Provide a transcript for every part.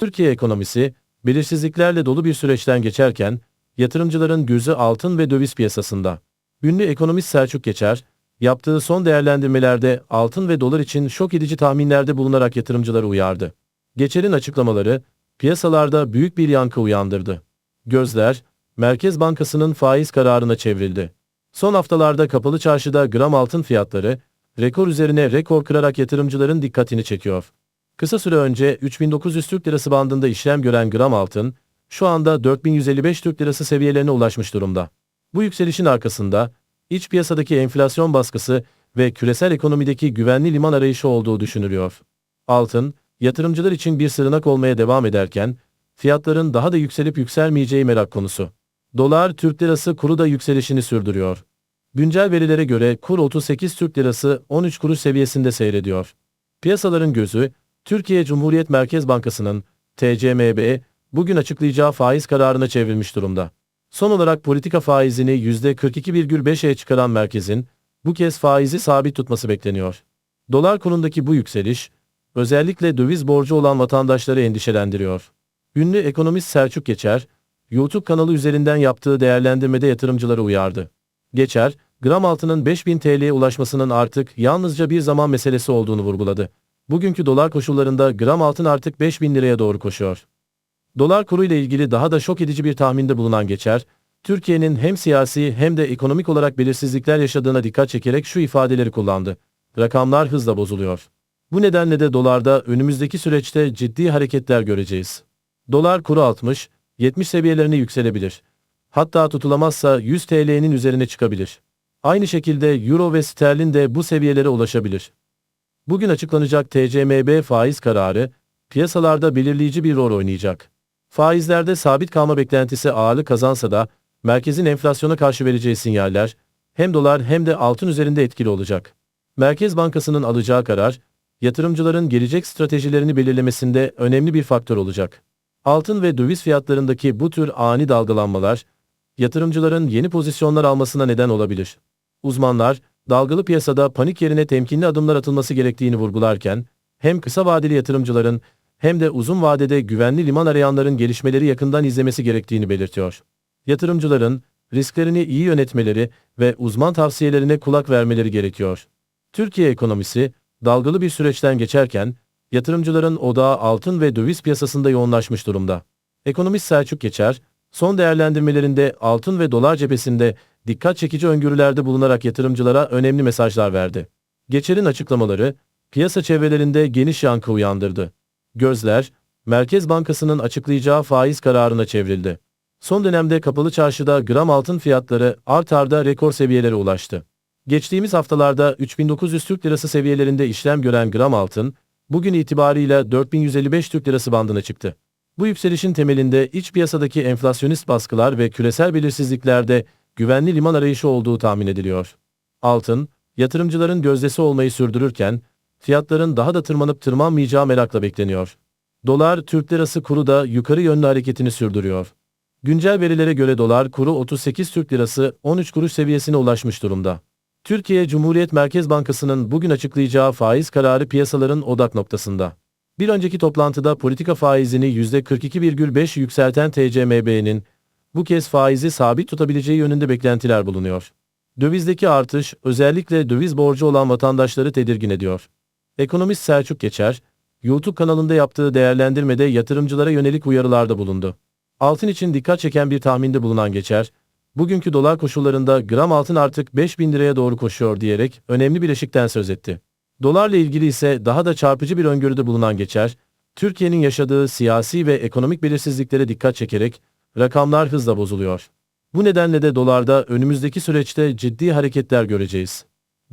Türkiye ekonomisi, belirsizliklerle dolu bir süreçten geçerken, yatırımcıların gözü altın ve döviz piyasasında. Ünlü ekonomist Selçuk Geçer, yaptığı son değerlendirmelerde altın ve dolar için şok edici tahminlerde bulunarak yatırımcıları uyardı. Geçer'in açıklamaları, piyasalarda büyük bir yankı uyandırdı. Gözler, Merkez Bankası'nın faiz kararına çevrildi. Son haftalarda kapalı çarşıda gram altın fiyatları, rekor üzerine rekor kırarak yatırımcıların dikkatini çekiyor. Kısa süre önce 3900 Türk Lirası bandında işlem gören gram altın, şu anda 4155 Türk Lirası seviyelerine ulaşmış durumda. Bu yükselişin arkasında, iç piyasadaki enflasyon baskısı ve küresel ekonomideki güvenli liman arayışı olduğu düşünülüyor. Altın, yatırımcılar için bir sığınak olmaya devam ederken, fiyatların daha da yükselip yükselmeyeceği merak konusu. Dolar, Türk Lirası kuru da yükselişini sürdürüyor. Güncel verilere göre kur 38 Türk Lirası 13 kuruş seviyesinde seyrediyor. Piyasaların gözü, Türkiye Cumhuriyet Merkez Bankası'nın TCMB bugün açıklayacağı faiz kararına çevrilmiş durumda. Son olarak politika faizini %42,5'e çıkaran merkezin bu kez faizi sabit tutması bekleniyor. Dolar kurundaki bu yükseliş özellikle döviz borcu olan vatandaşları endişelendiriyor. Ünlü ekonomist Selçuk Geçer, YouTube kanalı üzerinden yaptığı değerlendirmede yatırımcıları uyardı. Geçer, gram altının 5000 TL'ye ulaşmasının artık yalnızca bir zaman meselesi olduğunu vurguladı. Bugünkü dolar koşullarında gram altın artık 5000 liraya doğru koşuyor. Dolar kuru ile ilgili daha da şok edici bir tahminde bulunan Geçer, Türkiye'nin hem siyasi hem de ekonomik olarak belirsizlikler yaşadığına dikkat çekerek şu ifadeleri kullandı. Rakamlar hızla bozuluyor. Bu nedenle de dolarda önümüzdeki süreçte ciddi hareketler göreceğiz. Dolar kuru 60, 70 seviyelerine yükselebilir. Hatta tutulamazsa 100 TL'nin üzerine çıkabilir. Aynı şekilde Euro ve sterlin de bu seviyelere ulaşabilir. Bugün açıklanacak TCMB faiz kararı, piyasalarda belirleyici bir rol oynayacak. Faizlerde sabit kalma beklentisi ağırlık kazansa da, merkezin enflasyona karşı vereceği sinyaller, hem dolar hem de altın üzerinde etkili olacak. Merkez Bankası'nın alacağı karar, yatırımcıların gelecek stratejilerini belirlemesinde önemli bir faktör olacak. Altın ve döviz fiyatlarındaki bu tür ani dalgalanmalar, yatırımcıların yeni pozisyonlar almasına neden olabilir. Uzmanlar, dalgalı piyasada panik yerine temkinli adımlar atılması gerektiğini vurgularken, hem kısa vadeli yatırımcıların hem de uzun vadede güvenli liman arayanların gelişmeleri yakından izlemesi gerektiğini belirtiyor. Yatırımcıların risklerini iyi yönetmeleri ve uzman tavsiyelerine kulak vermeleri gerekiyor. Türkiye ekonomisi dalgalı bir süreçten geçerken yatırımcıların odağı altın ve döviz piyasasında yoğunlaşmış durumda. Ekonomist Selçuk Geçer, son değerlendirmelerinde altın ve dolar cephesinde dikkat çekici öngörülerde bulunarak yatırımcılara önemli mesajlar verdi. Geçer'in açıklamaları, piyasa çevrelerinde geniş yankı uyandırdı. Gözler, Merkez Bankası'nın açıklayacağı faiz kararına çevrildi. Son dönemde kapalı çarşıda gram altın fiyatları art arda rekor seviyelere ulaştı. Geçtiğimiz haftalarda 3900 Türk Lirası seviyelerinde işlem gören gram altın, bugün itibarıyla 4155 Türk Lirası bandına çıktı. Bu yükselişin temelinde iç piyasadaki enflasyonist baskılar ve küresel belirsizliklerde güvenli liman arayışı olduğu tahmin ediliyor. Altın, yatırımcıların gözdesi olmayı sürdürürken, fiyatların daha da tırmanıp tırmanmayacağı merakla bekleniyor. Dolar, Türk lirası kuru da yukarı yönlü hareketini sürdürüyor. Güncel verilere göre dolar kuru 38 Türk lirası 13 kuruş seviyesine ulaşmış durumda. Türkiye Cumhuriyet Merkez Bankası'nın bugün açıklayacağı faiz kararı piyasaların odak noktasında. Bir önceki toplantıda politika faizini %42,5 yükselten TCMB'nin bu kez faizi sabit tutabileceği yönünde beklentiler bulunuyor. Dövizdeki artış özellikle döviz borcu olan vatandaşları tedirgin ediyor. Ekonomist Selçuk Geçer, YouTube kanalında yaptığı değerlendirmede yatırımcılara yönelik uyarılarda bulundu. Altın için dikkat çeken bir tahminde bulunan Geçer, bugünkü dolar koşullarında gram altın artık 5000 liraya doğru koşuyor diyerek önemli bir eşikten söz etti. Dolarla ilgili ise daha da çarpıcı bir öngörüde bulunan Geçer, Türkiye'nin yaşadığı siyasi ve ekonomik belirsizliklere dikkat çekerek rakamlar hızla bozuluyor. Bu nedenle de dolarda önümüzdeki süreçte ciddi hareketler göreceğiz.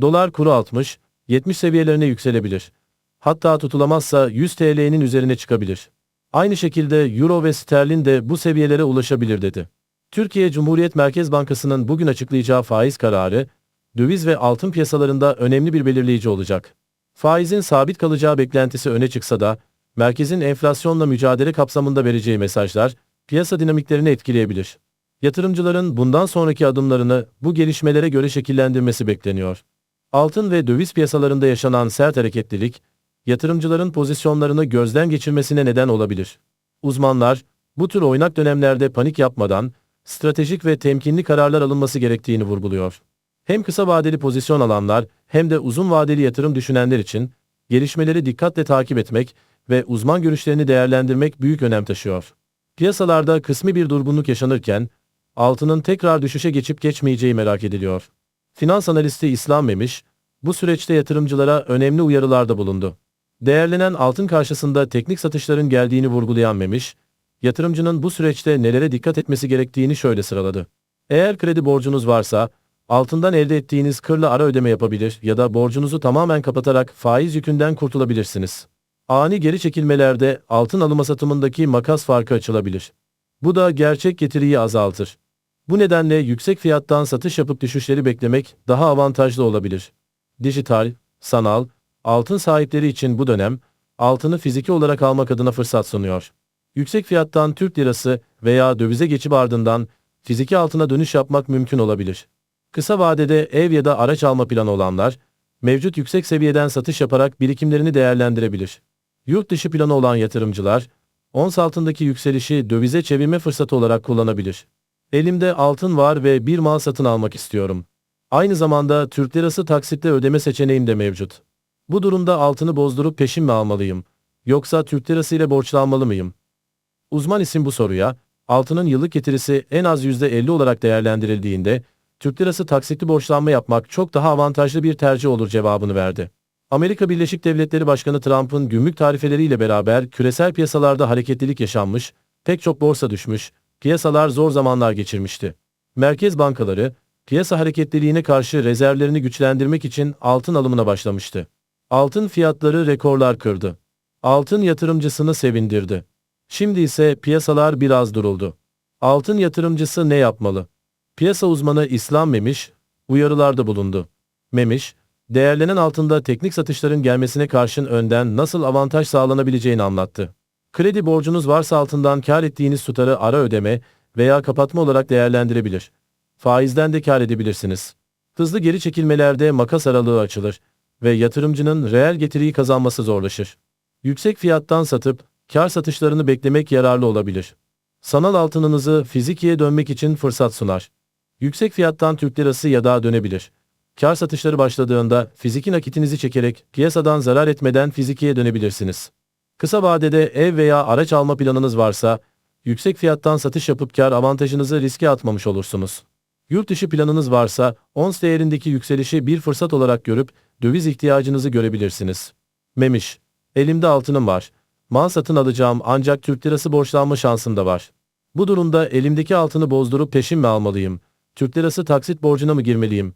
Dolar kuru 60, 70 seviyelerine yükselebilir. Hatta tutulamazsa 100 TL'nin üzerine çıkabilir. Aynı şekilde Euro ve sterlin de bu seviyelere ulaşabilir dedi. Türkiye Cumhuriyet Merkez Bankası'nın bugün açıklayacağı faiz kararı, döviz ve altın piyasalarında önemli bir belirleyici olacak. Faizin sabit kalacağı beklentisi öne çıksa da, merkezin enflasyonla mücadele kapsamında vereceği mesajlar, piyasa dinamiklerini etkileyebilir. Yatırımcıların bundan sonraki adımlarını bu gelişmelere göre şekillendirmesi bekleniyor. Altın ve döviz piyasalarında yaşanan sert hareketlilik, yatırımcıların pozisyonlarını gözden geçirmesine neden olabilir. Uzmanlar, bu tür oynak dönemlerde panik yapmadan, stratejik ve temkinli kararlar alınması gerektiğini vurguluyor. Hem kısa vadeli pozisyon alanlar hem de uzun vadeli yatırım düşünenler için gelişmeleri dikkatle takip etmek ve uzman görüşlerini değerlendirmek büyük önem taşıyor. Piyasalarda kısmi bir durgunluk yaşanırken altının tekrar düşüşe geçip geçmeyeceği merak ediliyor. Finans analisti İslam Memiş, bu süreçte yatırımcılara önemli uyarılarda bulundu. Değerlenen altın karşısında teknik satışların geldiğini vurgulayan Memiş, yatırımcının bu süreçte nelere dikkat etmesi gerektiğini şöyle sıraladı. Eğer kredi borcunuz varsa, altından elde ettiğiniz kırla ara ödeme yapabilir ya da borcunuzu tamamen kapatarak faiz yükünden kurtulabilirsiniz. Ani geri çekilmelerde altın alım satımındaki makas farkı açılabilir. Bu da gerçek getiriyi azaltır. Bu nedenle yüksek fiyattan satış yapıp düşüşleri beklemek daha avantajlı olabilir. Dijital, sanal, altın sahipleri için bu dönem, altını fiziki olarak almak adına fırsat sunuyor. Yüksek fiyattan Türk lirası veya dövize geçip ardından fiziki altına dönüş yapmak mümkün olabilir. Kısa vadede ev ya da araç alma planı olanlar, mevcut yüksek seviyeden satış yaparak birikimlerini değerlendirebilir. Yurt dışı planı olan yatırımcılar, ons altındaki yükselişi dövize çevirme fırsatı olarak kullanabilir. Elimde altın var ve bir mal satın almak istiyorum. Aynı zamanda Türk lirası taksitle ödeme seçeneğim de mevcut. Bu durumda altını bozdurup peşin mi almalıyım? Yoksa Türk lirası ile borçlanmalı mıyım? Uzman isim bu soruya, altının yıllık getirisi en az %50 olarak değerlendirildiğinde, Türk lirası taksitli borçlanma yapmak çok daha avantajlı bir tercih olur cevabını verdi. Amerika Birleşik Devletleri Başkanı Trump'ın gümrük tarifeleriyle beraber küresel piyasalarda hareketlilik yaşanmış, pek çok borsa düşmüş, piyasalar zor zamanlar geçirmişti. Merkez bankaları, piyasa hareketliliğine karşı rezervlerini güçlendirmek için altın alımına başlamıştı. Altın fiyatları rekorlar kırdı. Altın yatırımcısını sevindirdi. Şimdi ise piyasalar biraz duruldu. Altın yatırımcısı ne yapmalı? Piyasa uzmanı İslam Memiş, uyarılarda bulundu. Memiş, değerlenen altında teknik satışların gelmesine karşın önden nasıl avantaj sağlanabileceğini anlattı. Kredi borcunuz varsa altından kar ettiğiniz tutarı ara ödeme veya kapatma olarak değerlendirebilir. Faizden de kar edebilirsiniz. Hızlı geri çekilmelerde makas aralığı açılır ve yatırımcının reel getiriyi kazanması zorlaşır. Yüksek fiyattan satıp kar satışlarını beklemek yararlı olabilir. Sanal altınınızı fizikiye dönmek için fırsat sunar. Yüksek fiyattan Türk lirası ya da dönebilir. Kar satışları başladığında fiziki nakitinizi çekerek piyasadan zarar etmeden fizikiye dönebilirsiniz. Kısa vadede ev veya araç alma planınız varsa, yüksek fiyattan satış yapıp kar avantajınızı riske atmamış olursunuz. Yurt dışı planınız varsa, ons değerindeki yükselişi bir fırsat olarak görüp döviz ihtiyacınızı görebilirsiniz. Memiş, elimde altınım var. Mal satın alacağım ancak Türk lirası borçlanma şansım da var. Bu durumda elimdeki altını bozdurup peşin mi almalıyım? Türk lirası taksit borcuna mı girmeliyim?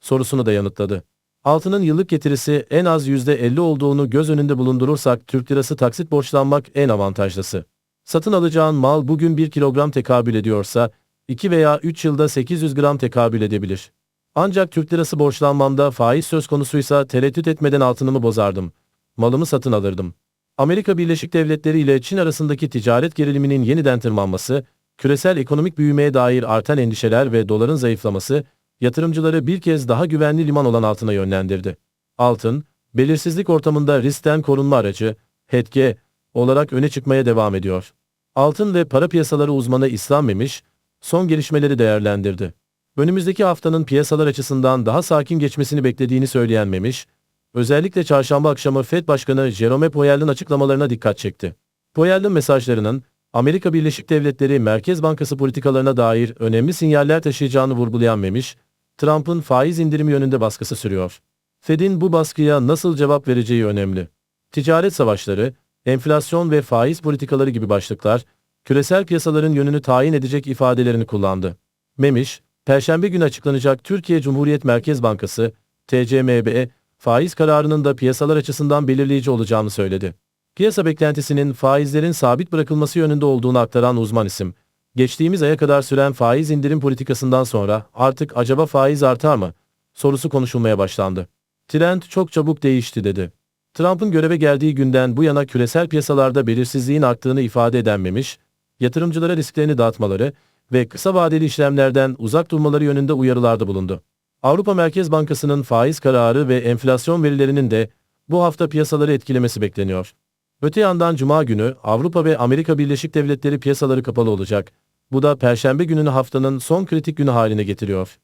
Sorusunu da yanıtladı. Altının yıllık getirisi en az %50 olduğunu göz önünde bulundurursak Türk lirası taksit borçlanmak en avantajlısı. Satın alacağın mal bugün 1 kilogram tekabül ediyorsa, 2 veya 3 yılda 800 gram tekabül edebilir. Ancak Türk lirası borçlanmamda faiz söz konusuysa tereddüt etmeden altınımı bozardım. Malımı satın alırdım. Amerika Birleşik Devletleri ile Çin arasındaki ticaret geriliminin yeniden tırmanması, küresel ekonomik büyümeye dair artan endişeler ve doların zayıflaması, yatırımcıları bir kez daha güvenli liman olan altına yönlendirdi. Altın, belirsizlik ortamında riskten korunma aracı, HETG, olarak öne çıkmaya devam ediyor. Altın ve para piyasaları uzmanı İslam Memiş, son gelişmeleri değerlendirdi. Önümüzdeki haftanın piyasalar açısından daha sakin geçmesini beklediğini söyleyen Memiş, özellikle çarşamba akşamı Fed Başkanı Jerome Powell'ın açıklamalarına dikkat çekti. Powell'ın mesajlarının, Amerika Birleşik Devletleri Merkez Bankası politikalarına dair önemli sinyaller taşıyacağını vurgulayan Memiş, Trump'ın faiz indirimi yönünde baskısı sürüyor. Fed'in bu baskıya nasıl cevap vereceği önemli. Ticaret savaşları, enflasyon ve faiz politikaları gibi başlıklar, küresel piyasaların yönünü tayin edecek ifadelerini kullandı. Memiş, Perşembe günü açıklanacak Türkiye Cumhuriyet Merkez Bankası, TCMB, faiz kararının da piyasalar açısından belirleyici olacağını söyledi. Piyasa beklentisinin faizlerin sabit bırakılması yönünde olduğunu aktaran uzman isim, geçtiğimiz aya kadar süren faiz indirim politikasından sonra artık acaba faiz artar mı? sorusu konuşulmaya başlandı. Trend çok çabuk değişti dedi. Trump'ın göreve geldiği günden bu yana küresel piyasalarda belirsizliğin arttığını ifade edenmemiş, yatırımcılara risklerini dağıtmaları ve kısa vadeli işlemlerden uzak durmaları yönünde uyarılarda bulundu. Avrupa Merkez Bankası'nın faiz kararı ve enflasyon verilerinin de bu hafta piyasaları etkilemesi bekleniyor. Öte yandan Cuma günü Avrupa ve Amerika Birleşik Devletleri piyasaları kapalı olacak. Bu da Perşembe gününü haftanın son kritik günü haline getiriyor.